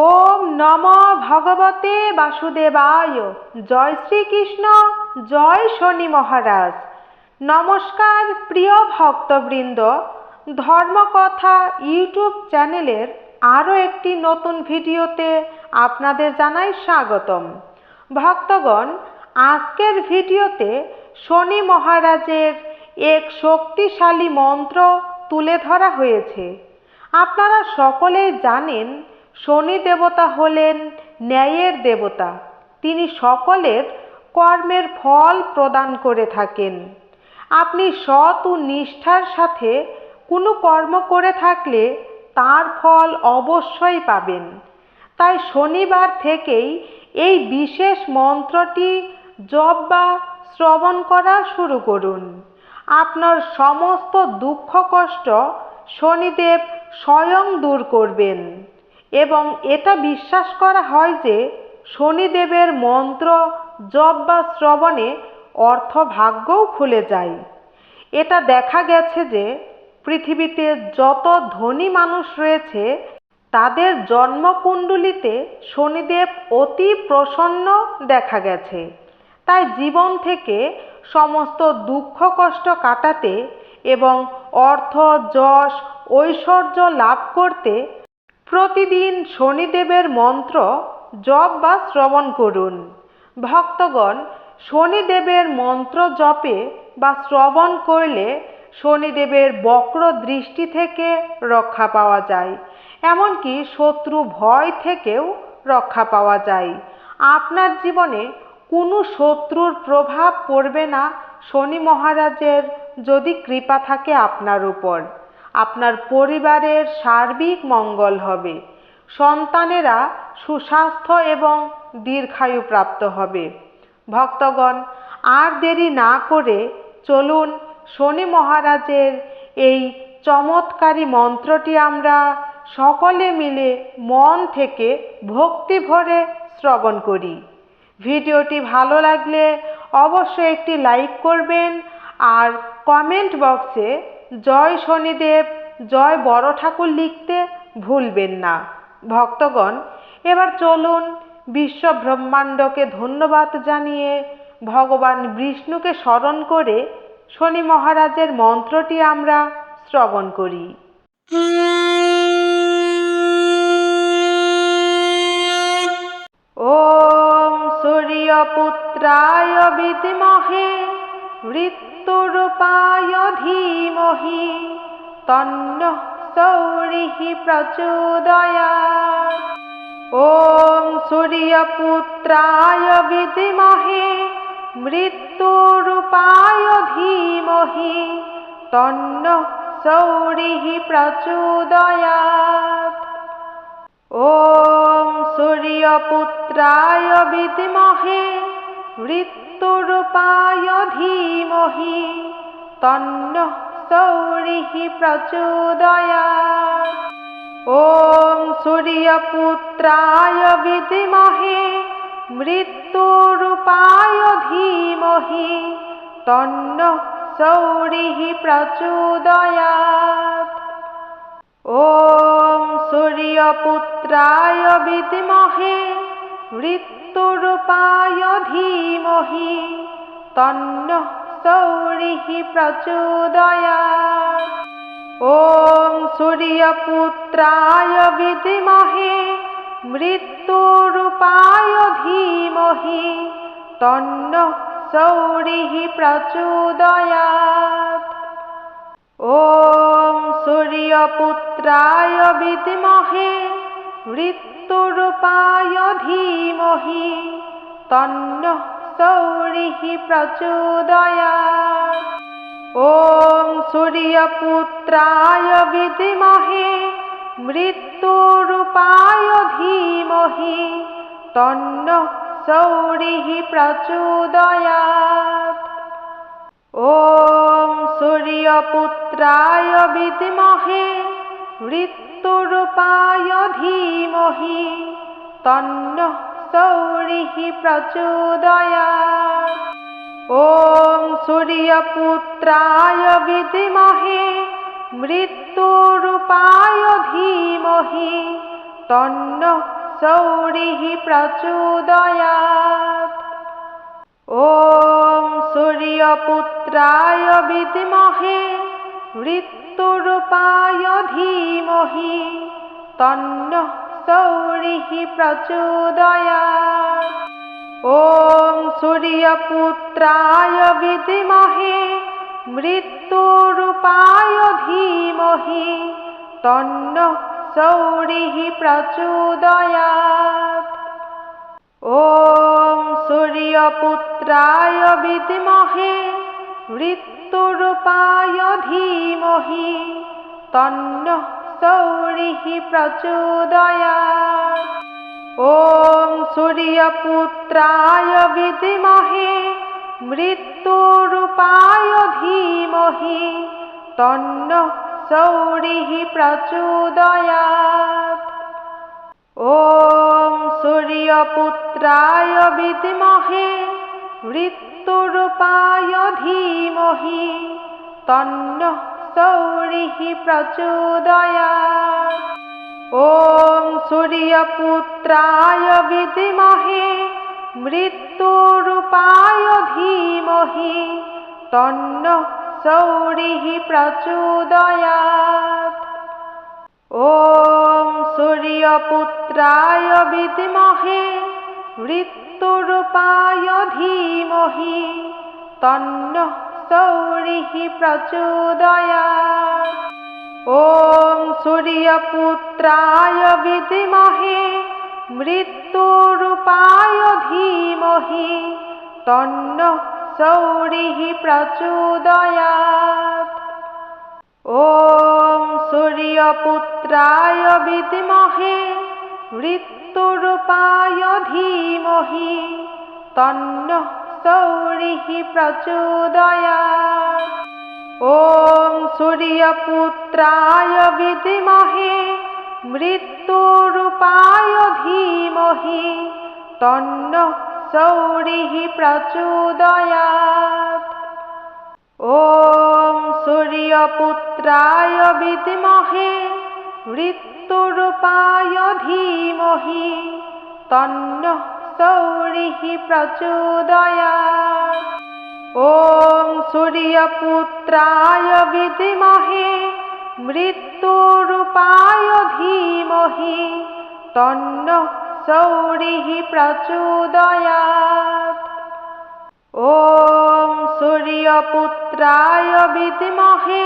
ওম নম ভগবতে বাসুদেবায়। জয় শ্রীকৃষ্ণ, জয় শনি মহারাজ। নমস্কার প্রিয় ভক্তবৃন্দ, ধর্মকথা ইউটিউব চ্যানেলের আরও একটি নতুন ভিডিওতে আপনাদের জানাই স্বাগতম। ভক্তগণ, আজকের ভিডিওতে শনি মহারাজের এক শক্তিশালী মন্ত্র তুলে ধরা হয়েছে। আপনারা সকলেই জানেন শনি দেবতা হলেন ন্যায়ের দেবতা। তিনি সকলের কর্মের ফল প্রদান করে থাকেন। আপনি সৎ ও নিষ্ঠার সাথে কোনো কর্ম করে থাকলে তার ফল অবশ্যই পাবেন। তাই শনিবার থেকেই এই বিশেষ মন্ত্রটি জপ বা শ্রবণ করা শুরু করুন। আপনার সমস্ত দুঃখ কষ্ট শনিদেব স্বয়ং দূর করবেন। এবং এটা বিশ্বাস করা হয় যে শনিদেবের মন্ত্র জপ বা শ্রবণে অর্থ ভাগ্যও খুলে যায়। এটা দেখা গেছে যে পৃথিবীতে যত ধনী মানুষ রয়েছে, তাদের জন্মকুণ্ডলিতে শনিদেব অতি প্রসন্ন দেখা গেছে। তাই জীবন থেকে সমস্ত দুঃখ কষ্ট কাটাতে এবং অর্থ, যশ, ঐশ্বর্য লাভ করতে প্রতিদিন শনিদেবের মন্ত্র জপ বা শ্রবণ করুন। ভক্তগণ, শনিদেবের মন্ত্র জপে বা শ্রবণ করলে শনিদেবের বক্র দৃষ্টি থেকে রক্ষা পাওয়া যায়, এমনকি শত্রু ভয় থেকেও রক্ষা পাওয়া যায়। আপনার জীবনে কোনো শত্রুর প্রভাব পড়বে না শনি মহারাজের যদি কৃপা থাকে আপনার উপর। আপনার পরিবারের সার্বিক মঙ্গল হবে। সন্তানেরা সুস্বাস্থ্য এবং দীর্ঘায়ু প্রাপ্ত হবে। ভক্তগণ, আর দেরি না করে চলুন শনি মহারাজের এই চমৎকারী মন্ত্রটি আমরা সকলে মিলে মন থেকে ভক্তি ভরে শ্রবণ করি। ভিডিওটি ভালো লাগলে অবশ্যই একটি লাইক করবেন আর কমেন্ট বক্সে জয় শনিদেব, জয় বড় ঠাকুর লিখতে ভুলবেন না। ভক্তগণ, এবার চলুন বিশ্ব ব্রহ্মাণ্ডকে ধন্যবাদ জানিয়ে ভগবান বিষ্ণুকে স্মরণ করে শনি মহারাজের মন্ত্রটি আমরা শ্রবণ করি। ওম সূর্যপুত্রায় বিধিমহে মৃত্যুরূপায় ধীমহি তন্ন সৌরিহি প্রচোদয়া। ওম সূর্যপুত্রায় বিধিমহে মৃত্যুরূপায় ধীমহি তন্ন সৌরিহি প্রচোদয়া। ওম সূর্যপুত্রায় বিধিমহে मृत्युरूपाय धीमहि तन्नः सौरिः प्रचोदयात् ॐ सूर्यपुत्राय विद्महे मृत्युरूपाय धीमहि तन्नः सौरिः प्रचोदयात् ॐ सूर्यपुत्राय विद्महे মৃত্যুর পায়ধীমহি তন্ন সৌরিহি প্রচোদয়া। ওম সূর্যপুত্রায় বিধিমহে মৃত্যুরূপায় ধীমহি তন্ন সৌরিহি প্রচোদয়া। ওম সূর্যপুত্রায় বিধিমহে মৃত্যুরূপায় ধীমহি তন্ন সৌরিহি প্রচোদয়া। ওম সূর্যপুত্রায় বিদিমহে মৃত্যুরূপায় ধীমহি তন্ন সৌরিহি প্রচোদয়া। ওম সূর্যপুত্রায় বিদিমহে ঋত্তরূপায় ধীমহি তন্ন সৌরিহ প্রচোদয়া। ওম সূর্যপুত্রায় বিধিমহে মৃত্যুরূপায় ধীমহি তন্ন সৌরিহ প্রচোদয়া। ওম সূর্যপুত্রায় বিধিমহে, মৃত্যু তরুপায় ধীমহি, তন্ন সৌরিহি প্রচোদয়া। ওম সূর্যপুত্রায় বিধিমহে মৃত্যুরূপায় ধীমহি, তন্ন সৌরিহি প্রচোদয়া। ওম সূর্যপুত্রায় বিধিমহে মৃত্যুর পায়ধীমহি তন্ন সৌরিহ প্রচোদয়া। ওম সূর্যপুত্রায় বিধিমহে মৃত্যুরূপায় ধীমহি তন্ন সৌরিহ প্রচোদয়া। ওম সূর্যপুত্রায় বিধিমহে মৃত্যুরূপায় ধীমহি তন্ন সৌরিহি প্রচোদয়া। ওম সূর্যপুত্রায় বিদিমহে মৃত্যুরূপায় ধীমহি তন্ন সৌরিহি প্রচোদয়া। ওম সূর্যপুত্রায় বিদিমহে धीमहि तन्नः सौरिः प्रचोदयात् ॐ सूर्यपुत्राय विद्महे मृत्युरूपाय धीमहि तन्नः सौरिः प्रचोदयात् ॐ सूर्यपुत्राय विद्महे মৃত্যুর পায়ধীমহি তন্ন সৌরিহি প্রচোদয়া। ওম সূর্যপুত্রায় বিদিমহে মৃত্যুরূপায় ধীমহি তন্ন সৌরিহি প্রচোদয়া। ওম সূর্যপুত্রায় বিদিমহে মৃত্যু धीमहि तन्नः सौरिः प्रचोदयात् ॐ सूर्यपुत्राय विद्महे मृत्युरूपाय धीमहि तन्नः सौरिः प्रचोदयात् ॐ सूर्यपुत्राय विद्महे मृत्युरूपाय धीमहि तन्नः सौरिः प्रचोदयात् ॐ सूर्यपुत्राय विद्महे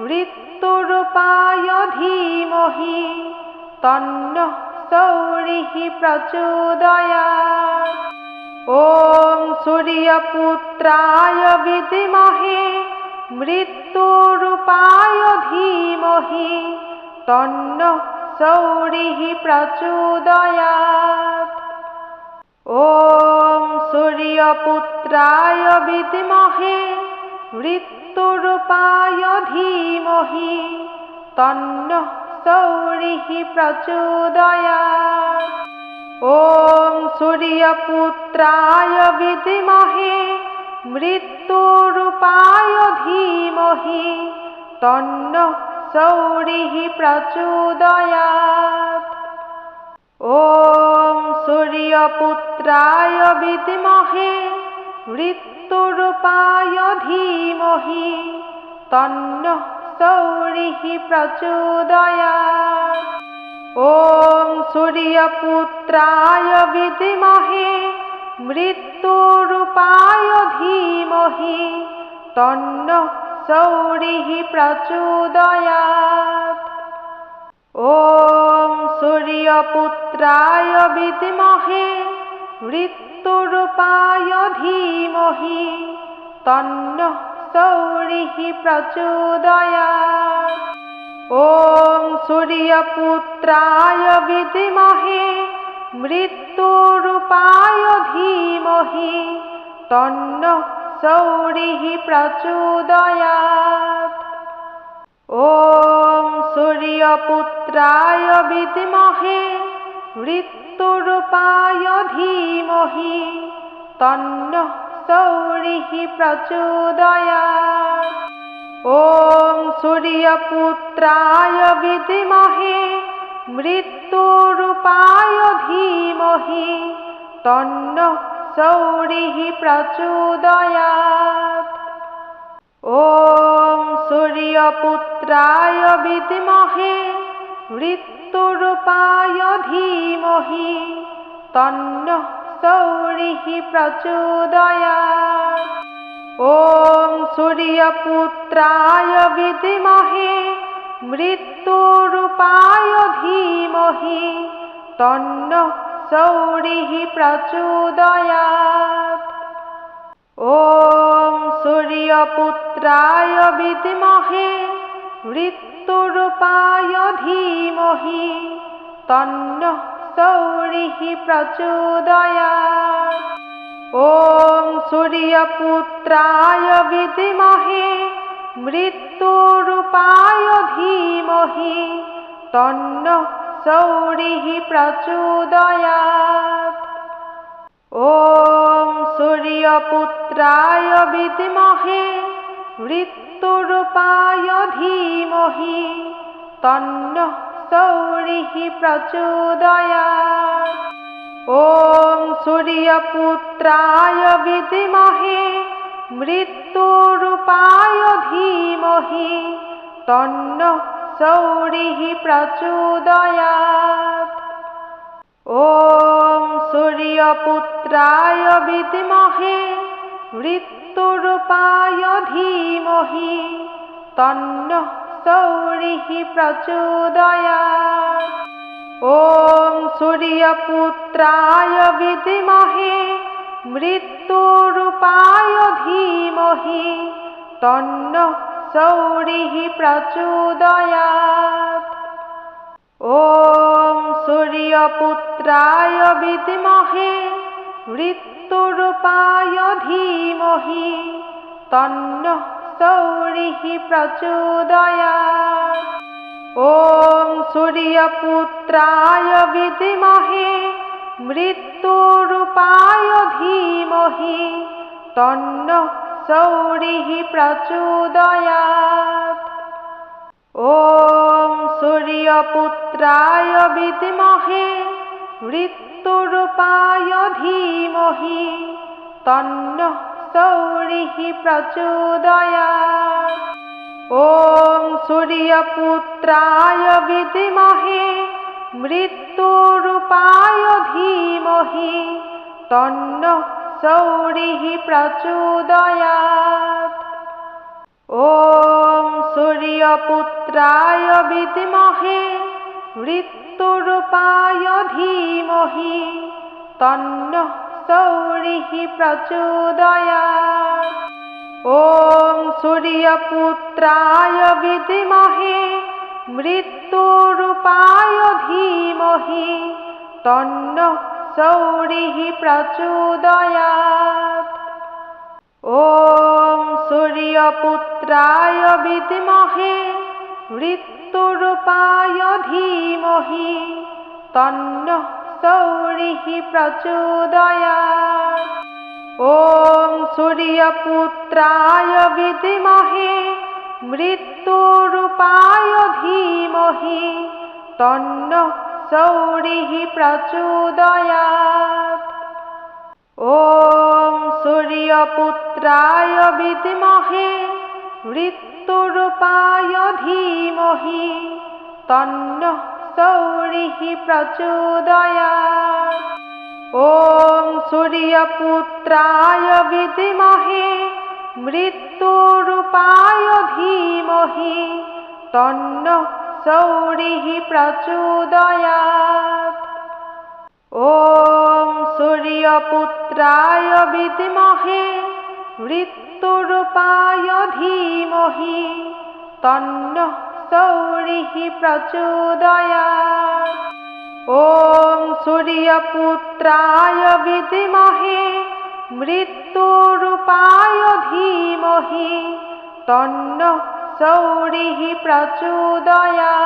মৃত্যুরূপায় ধীমহি তন্ন সৌরিহ প্রচোদয়া। ওম সূর্যপুত্রায় বিধিমহে মৃত্যুরূপায় ধীমহি তন্ন সৌরিহ প্রচোদয়া। ওম সূর্যপুত্রায় বিধিমহে মৃত্যুরূপায় ধীমহি তন্ন সৌরিহি প্রচোদয়া ওম সূর্যপুত্রায় বিদিমহে মৃত্যুরূপায় ধীমহি তন্ন সৌরিহি প্রচোদয়া ওম সূর্যপুত্রায় বিদিমহে মৃত্যুর পায়ধীমহি তন্ন সৌরিহি প্রচোদয়া। ওম সূর্যপুত্রায় বিধিমহে মৃত্যুরূপায় ধীমহি তন্ন সৌরিহি প্রচোদয়া। ওম সূর্যপুত্রায় বিধিমহে মৃত্যুরূপায় ধীমহি তন্ন সৌরিহি প্রচোদয়া। ওম সূর্যপুত্রায় বিদিমহে মৃত্যুরূপায় ধীমহি তন্ন সৌরিহি প্রচোদয়া। ওম সূর্যপুত্রায় বিদিমহে মৃত্যুরূপায়ধীমহি, তন্ন সৌরিः প্রচোদয়া। ॐ सूर्यपुत्राय বিধিমহে মৃত্যুরূপায় ধীমহি তন্ন সৌরিহ প্রচোদয়া ॐ सूर्यपुत्राय বিধিমহে, মৃত্যু পিতুরূপায় ধীমহি তন্ন সৌরিহি প্রচোদয়া। ওম সূর্যপুত্রায় বিধিমহে মৃত্যুরূপায় ধীমহি তন্ন সৌরিহি প্রচোদয়া। ওম সূর্যপুত্রায় বিধিমহে মৃত্যুরূপায় ধীমহি তন্ন সৌরিহ প্রচোদয়া। ওম সূর্যপুত্রায় বিদিমহে মৃত্যুরূপায় ধীমহি তন্ন সৌরিহ প্রচোদয়া। ওম সূর্যপুত্রায় বিদিমহে মৃত্যুর পায়ধীমহি তন্ন সৌরিহ প্রচোদয়া। ওম সূর্যপুত্রায় বিধিমহে মৃত্যুরূপায় ধীমহি তন্ন সৌরিহ প্রচোদয়া। ওম সূর্যপুত্রায় বিধিমহে मृत्युरूपाय धीमहि तन्नः सौरिः प्रचोदयात् ॐ सूर्यपुत्राय विद्महे मृत्युरूपाय धीमहि तन्नः सौरिः प्रचोदयात् ॐ सूर्यपुत्राय विद्महे মৃত্যুর পায়ধীমহি তন্ন সৌরিহি প্রচোদয়া। ওম সূর্যপুত্রায় বিধিমহে মৃত্যুরূপায় ধীমহি তন্ন সৌরিহি প্রচোদয়া। ওম সূর্যপুত্রায় বিধিমহে মৃত্যুরূপায় ধীমহি তন্ন সৌরিহি প্রচোদয়া। ওম সূর্যপুত্রায় বিদিমহে মৃত্যুরূপায় ধীমহি তন্ন সৌরিহি প্রচোদয়া। ওম সূর্যপুত্রায় বিদিমহে मृत्युरूपाय धीमहि तन्नः सौरिः प्रचोदयात् ॐ सूर्यपुत्राय विद्महे मृत्युरूपाय धीमहि तन्नः सौरिः प्रचोदयात् ॐ सूर्यपुत्राय विद्महे मृत्युरूपाय পিতুরূপায় ধীমহি তন্ন সৌরিহি প্রচোদয়া। ওম সূর্যপুত্রায় বিধিমহে মৃত্যুরূপায় ধীমহি তন্ন সৌরিহি প্রচোদয়া। ওম সূর্যপুত্রায় বিধিমহে धीमहि तन्नः सौरिः प्रचोदयात् ॐ सूर्यपुत्राय विद्महे मृत्युरूपाय धीमहि तन्नः सौरिः प्रचोदयात् ॐ सूर्यपुत्राय विद्महे ঋত্তরূপায় ধীমহি তন্ন সৌরিহ প্রচোদয়া। ওম সূর্যপুত্রায় বিধিমহে মৃত্যুরূপায় ধীমহি তন্ন সৌরিহ প্রচোদয়া।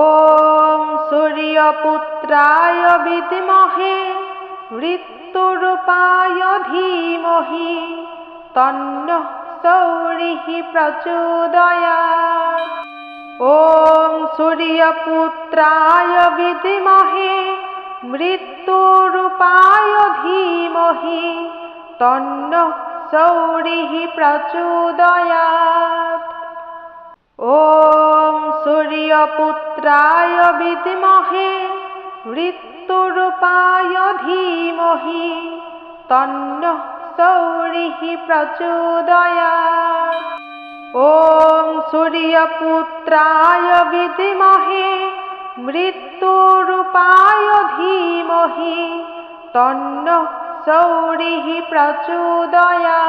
ওম সূর্যপুত্রায় বিধিমহে মৃত্যুরূপায় ধীমহি তন্নঃ সৌরিः প্রচোদয়াৎ ॐ सूर्यपुत्राय विद्महे मृत्युरूपाय धीमहि तन्नः सौरिः प्रचोदयात् ॐ सूर्यपुत्राय विद्महे মৃত্যুর পায়ধীমহি তন্ন সৌরিহি প্রচোদয়া। ওম সূর্যপুত্রায় বিধিমহে মৃত্যুরূপায় ধীমহি তন্ন সৌরিহি প্রচোদয়া।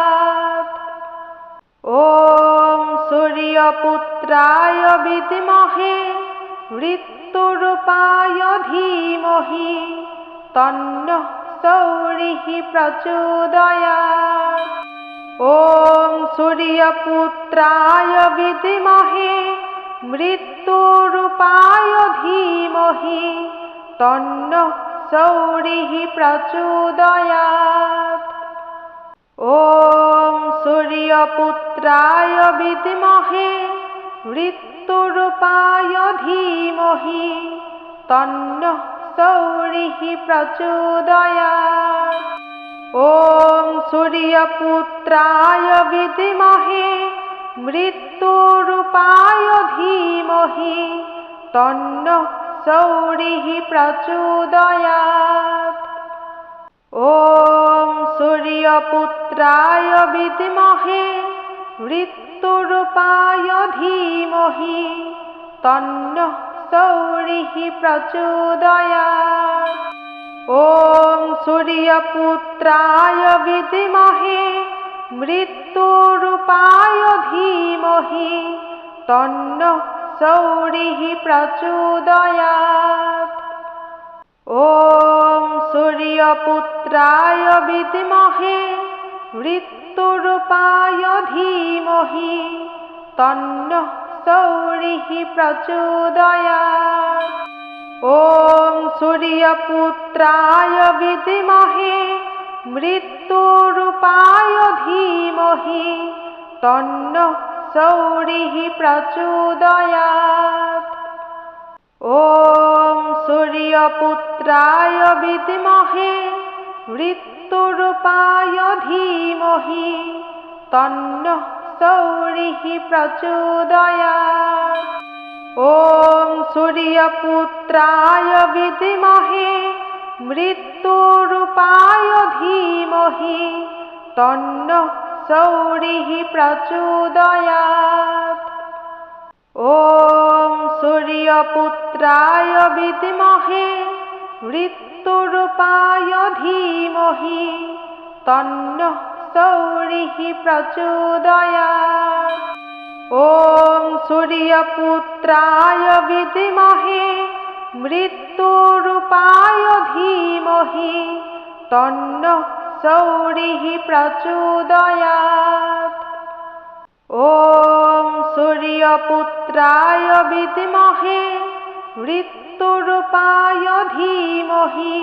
ওম সূর্যপুত্রায় বিধিমহে মৃত্যুরূপায় ধীমহি তন্ন সৌরিহি প্রচোদয়া। ওম সূর্যপুত্রায় বিধিমহে মৃত্যুরূপায় ধীমহি তন্ন সৌরিহি প্রচোদয়া। ওম সূর্যপুত্রায় বিধিমহে धीमहि तन्नः सौरिः प्रचोदयात् ॐ सूर्यपुत्राय विद्महे मृत्युरूपाय धीमहि तन्नः सौरिः प्रचोदयात् ॐ सूर्यपुत्राय विद्महे মৃত্যুরূপায় ধীমহি তন্ন সৌরিহ প্রচোদয়া। ওম সূর্যপুত্রায় বিদিমহে মৃত্যুরূপায় ধীমহি তন্ন সৌরিহ প্রচোদয়া। ওম সূর্যপুত্রায় বিদিমহে মৃত্যুরূপায় ধীমহি তন্ন সৌরিহ প্রচোদয়া। ওম সূর্যপুত্রায় বিদিমহে মৃত্যুরূপায় ধীমহি তন্ন সৌরিহ প্রচোদয়া ওম সূর্যপুত্রায় বিদিমহে মৃত্যুর পায়ধীমহি তন্ন সৌরিহ প্রচোদয়া। ওম সূর্যপুত্রায় বিধিমহে মৃত্যুরূপায় ধীমহি তন্ন সৌরিহ প্রচোদয়া। ওম সূর্যপুত্রায় বিধিমহে मृत्युरूपाय धीमहि तन्नः सौरिः प्रचोदयात् ॐ सूर्यपुत्राय विद्महे मृत्युरूपाय धीमहि तन्नः सौरिः प्रचोदयात् ॐ सूर्यपुत्राय विद्महे মৃত্যুর পায়ধীমহি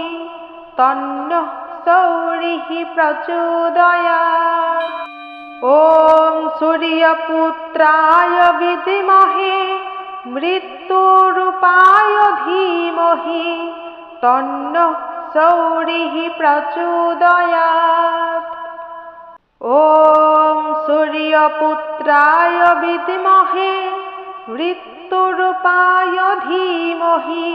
তন্ন সৌরিহি প্রচোদয়া। ওম সূর্যপুত্রায় বিধিমহে মৃত্যুরূপায় ধীমহি তন্ন সৌরিহি প্রচোদয়া। ওম সূর্যপুত্রায় বিধিমহে মৃত্যু मृत्युरूपाय धीमहि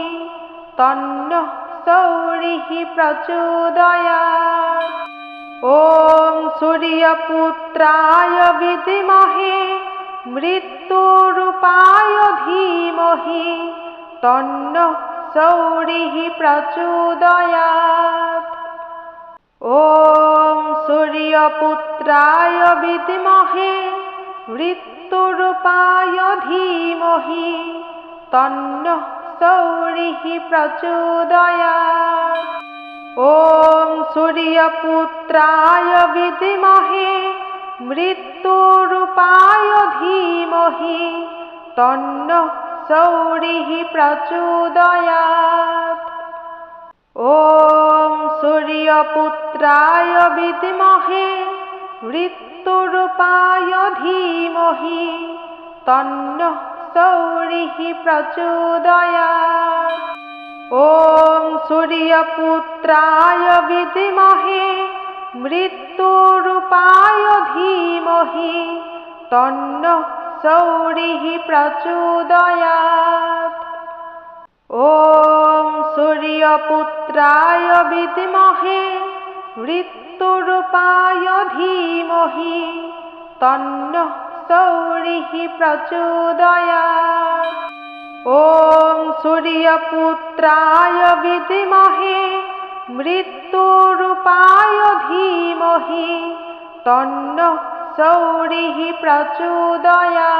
तन्नः सौरिः प्रचोदयात् ॐ सूर्यपुत्राय विद्महे मृत्युरूपाय धीमहि तन्नः सौरिः प्रचोदयात् ॐ सूर्यपुत्राय विद्महे मृत्युरूपाय धीमहि तन्नः सौरिः प्रचोदयात् ॐ सूर्यपुत्राय विद्महे मृत्युरूपाय धीमहि तन्नः सौरिः प्रचोदयात् ॐ सूर्यपुत्राय विद्महे মৃত্যুরূপায় ধীমহি তন্ন সৌরিহ প্রচোদয়া। ওম সূর্যপুত্রায় বিদিমহে মৃত্যুরূপায় ধীমহি তন্ন সৌরিহ প্রচোদয়া। ওম সূর্যপুত্রায় বিদিমহে মৃত্যুরূপায় ধীমহি তন্ন সৌরিহ প্রচোদয়া। ওম সূর্যপুত্রায় বিদিমহে মৃত্যুরূপায় ধীমহি তন্ন সৌরিহ প্রচোদয়া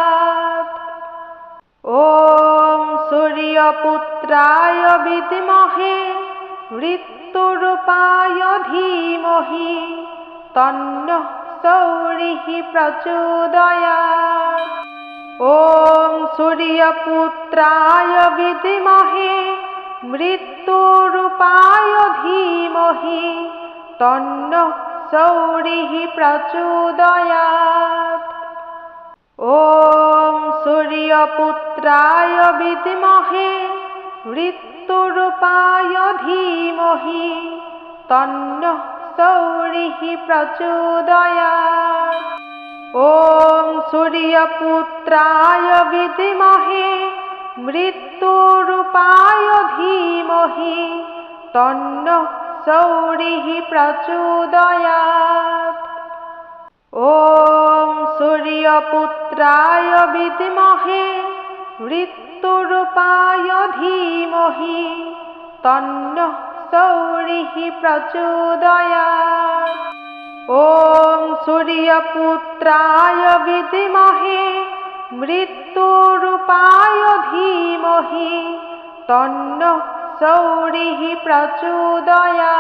ওম সূর্যপুত্রায় বিদিমহে মৃত্যুর পায়ধীমহি তন্ন সৌরিহ প্রচোদয়া। ওম সূর্যপুত্রায় বিধিমহে মৃত্যুরূপায় ধীমহি তন্ন সৌরিহ প্রচোদয়া। ওম সূর্যপুত্রায় বিধিমহে মৃত্যুরূপায় ধীমহি, তন্ন সৌরিহি প্রচোদয়া। ওম সূর্যপুত্রায় বিদিমহে মৃত্যুরূপায় ধীমহি, তন্ন সৌরিহি প্রচোদয়া। ওম সূর্যপুত্রায় বিদিমহে মৃত্যুর পায়ধীমহি তন্ন সৌরিহি প্রচোদয়া। ওম সূর্যপুত্রায় বিধিমহে মৃত্যুরূপায় ধীমহি তন্ন সৌরিহি প্রচোদয়া।